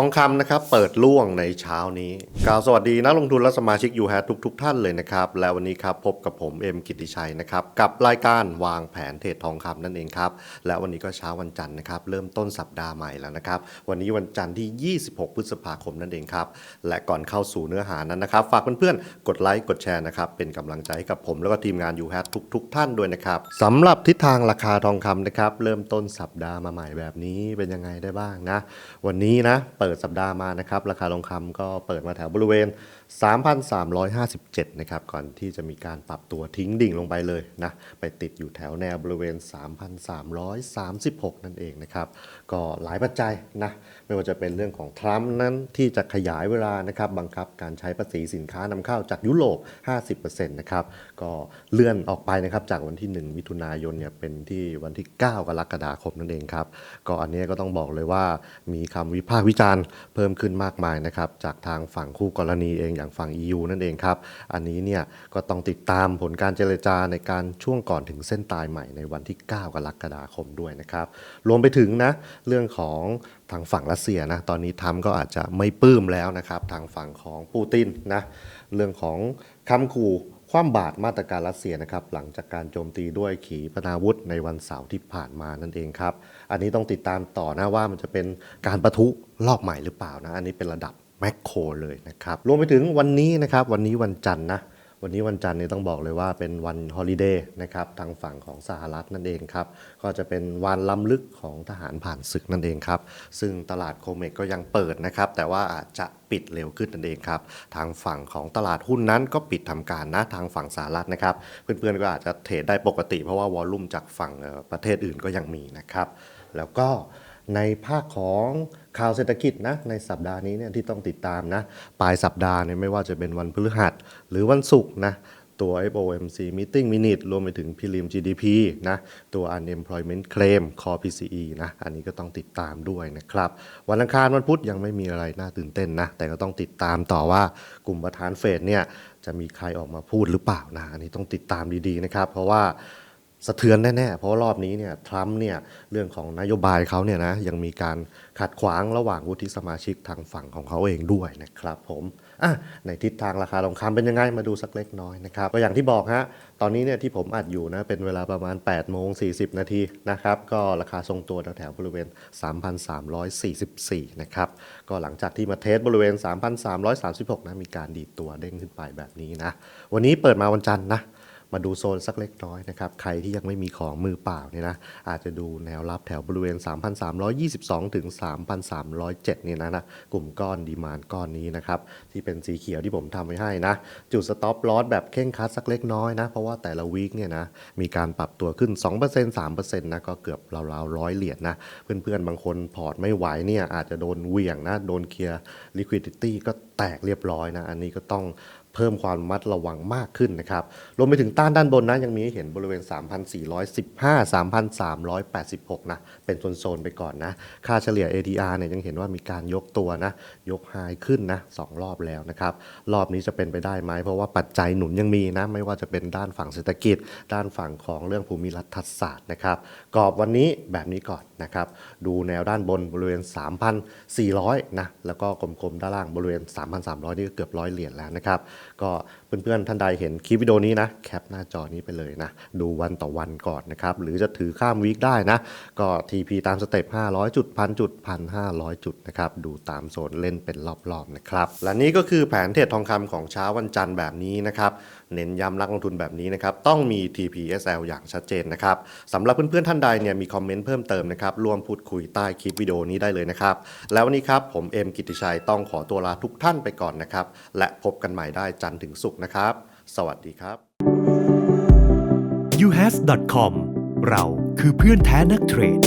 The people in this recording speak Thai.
ทองคำนะครับเปิดล่วงในเช้านี้กล่าวสวัสดีนักลงทุนและสมาชิกยูแฮทุกทุกท่านเลยนะครับ และวันนี้ครับพบกับผมเอ็มกิติชัยนะครับ กับรายการวางแผนเทรดทองคำนั่นเองครับ และวันนี้ก็เช้าวันจันทร์นะครับ เริ่มต้นสัปดาห์ใหม่แล้วนะครับ วันนี้วันจันทร์ที่ 26 พฤษภาคมนั่นเองครับ และก่อนเข้าสู่เนื้อหานั้นนะครับ ฝากเพื่อนๆกดไลค์กดแชร์นะครับเป็นกำลังใจให้กับผมแล้วก็ทีมงานยูแฮทุกทุกท่านด้วยนะครับสำหรับทิศทางราคาทองคำนะครับเริ่มต้นสัปดาห์มาใหม่แบบนี้เป็นยังไงได้บ้างนะ วันนี้นะเปิิดสัปดาห์มานะครับ ราคาทองคำก็เปิดมาแถวบริเวณ 3,357 นะครับ ก่อนที่จะมีการปรับตัวทิ้งดิ่งลงไปเลยนะ ไปติดอยู่แถวแนวบริเวณ 3,336 นั่นเองนะครับ ก็หลายปัจจัยนะ ไม่ว่าจะเป็นเรื่องของทรัมป์นั้นที่จะขยายเวลานะครับ บังคับการใช้ภาษีสินค้านำเข้าจากยุโรป 50%นะครับ ก็เลื่อนออกไปนะครับ จากวันที่ 1 มิถุนายนเนี่ยเป็นที่วันที่ 9 กรกฎาคมนั่นเองครับ ก็อันนี้ก็ต้องบอกเลยว่ามีคำวิพากษ์วิจารณ์เพิ่มขึ้นมากมายนะครับจากทางฝั่งคู่กรณีเองอย่างฝั่ง EU นั่นเองครับ อันนี้เนี่ยก็ต้องติดตามผลการเจรจาในการช่วงก่อนถึงเส้นตายใหม่ในวันที่ 9 กรกฎาคมด้วยนะครับรวมไปถึงนะเรื่องของทางฝั่งรัสเซียนะตอนนี้ทรัมก็อาจจะไม่ปลื้มแล้วนะครับทางฝั่งของปูตินนะเรื่องของคำขู่ คว่ำบาตรมาตรการรัสเซียนะครับหลังจากการโจมตีด้วยขีปนาวุธในวันเสาร์ที่ผ่านมานั่นเองครับ อันนี้ต้องติดตามต่อนะว่ามันจะเป็นการประทุรอบใหม่หรือเปล่านะ อันนี้เป็นระดับแมกโครเลยนะครับ รวมไปถึงวันนี้นะครับ วันนี้วันจันทร์นะ วันนี้วันจันทร์นี่ต้องบอกเลยว่าเป็นวันฮอลิเดย์นะครับทางฝั่งของสหรัฐนั่นเองครับ ก็จะเป็นวันล้ำลึกของทหารผ่านศึกนั่นเองครับ ซึ่งตลาดโคเมกก็ยังเปิดนะครับ แต่ว่าอาจจะปิดเร็วขึ้นนั่นเองครับ ทางฝั่งของตลาดหุ้นนั้นก็ปิดทำการนะทางฝั่งสหรัฐนะครับ เพื่อนๆก็อาจจะเทรดได้ปกติเพราะว่าวอลลุ่มจากฝั่งประเทศอื่นก็ยังมีนะครับ แล้วก็ ในภาคของข่าวเศรษฐกิจนะในสัปดาห์นี้เนี่ยที่ต้องติดตามนะปลายสัปดาห์เนี่ยไม่ว่าจะเป็นวันพฤหัสหรือวันศุกร์นะตัว FOMC Meeting Minute รวมไปถึง Prelim GDP นะตัว Unemployment Claim Core PCE นะอันนี้ก็ต้องติดตามด้วยนะครับ วันอังคารวันพุธยังไม่มีอะไรน่าตื่นเต้นนะ แต่ก็ต้องติดตามต่อว่ากลุ่มประธานเฟดเนี่ยจะมีใครออกมาพูดหรือเปล่านะอันนี้ต้องติดตามดีๆนะครับ เพราะว่า สะเทือนแน่ๆ เพราะรอบนี้เนี่ยทรัมป์เนี่ยเรื่องของนโยบายเขาเนี่ยนะยังมีการขัดขวางระหว่างวุฒิสมาชิกทางฝั่งของเขาเองด้วยนะครับผมอะในทิศทางราคาทองคำเป็นยังไงมาดูสักเล็กน้อยนะครับก็อย่างที่บอกฮะตอนนี้เนี่ยที่ผมอัดอยู่นะเป็นเวลาประมาณ8โมง40 นาทีนะครับก็ราคาทรงตัวแถวๆบริเวณ 3,344 นะครับก็หลังจากที่มาเทสบริเวณ 3,336 นะมีการดีดตัวเด้งขึ้นไปแบบนี้นะวันนี้เปิดมาวันจันทร์นะ มาดูโซนสักเล็กน้อยนะครับ ใครที่ยังไม่มีของมือเปล่าเนี่ยนะ อาจจะดูแนวรับแถวบริเวณ 3,322 ถึง 3,307 เนี่ยนะนะ กลุ่มก้อนดีมานก้อนนี้นะครับ ที่เป็นสีเขียวที่ผมทำไว้ให้นะ จุดสต็อปลอสแบบเข่งคัดสักเล็กน้อยนะ เพราะว่าแต่ละวีคเนี่ยนะ มีการปรับตัวขึ้น 2% 3%นะ ก็เกือบราวๆร้อยเหรียญนะเพื่อนๆ บางคนพอร์ตไม่ไหวเนี่ยอาจจะโดนเหวี่ยงนะ โดนเคลียร์ liquidity ก็แตกเรียบร้อยนะ อันนี้ก็ต้อง เพิ่มความมัดระวังมากขึ้นนะครับ รวมไปถึงต้านด้านบนนะ ยังมีให้เห็นบริเวณ 3,415 3,386 นะ เป็นโซนๆไปก่อนนะ ค่าเฉลี่ย ADR เนี่ยยังเห็นว่ามีการยกตัวนะ ยกไฮขึ้นนะสองรอบแล้วนะครับ รอบนี้จะเป็นไปได้ไหม เพราะว่าปัจจัยหนุนยังมีนะ ไม่ว่าจะเป็นด้านฝั่งเศรษฐกิจ ด้านฝั่งของเรื่องภูมิรัฐศาสตร์นะครับ กรอบวันนี้แบบนี้ก่อนนะครับ ดูแนวด้านบนบริเวณ 3,400 นะ แล้วก็กลมๆด้านล่างบริเวณ 3,300 นี่ก็เกือบร้อยเหรียญแล้วนะครับก็เพื่อนๆท่านใดเห็นคลิปวิดีโอนี้นะแคปหน้าจอนี้ไปเลยนะดูวันต่อวันก่อนนะครับหรือจะถือข้ามวีคได้นะก็ TP ตามสเต็ป500 จุดพันจุดพัน500จุดนะครับดูตามโซนเล่นเป็นรอบๆนะครับและนี่ก็คือแผนเทรดทองคำของเช้าวันจันทร์แบบนี้นะครับเน้นย้ำนักลงทุนแบบนี้นะครับต้องมี TPSL อย่างชัดเจนนะครับสำหรับเพื่อนๆท่านใดเนี่ยมีคอมเมนต์เพิ่มเติมนะครับร่วมพูดคุยใต้คลิปวิดีโอนี้ได้เลยนะครับแล้ววันนี้ครับผมเอ็มกิติชัยต้องขอตัวลาทุกท่านไปก่อนนะครับและพบกันใหม่ได้จันทร์ถึงศุกร์นะครับ สวัสดีครับ uhas.com เราคือเพื่อนแท้นักเทรด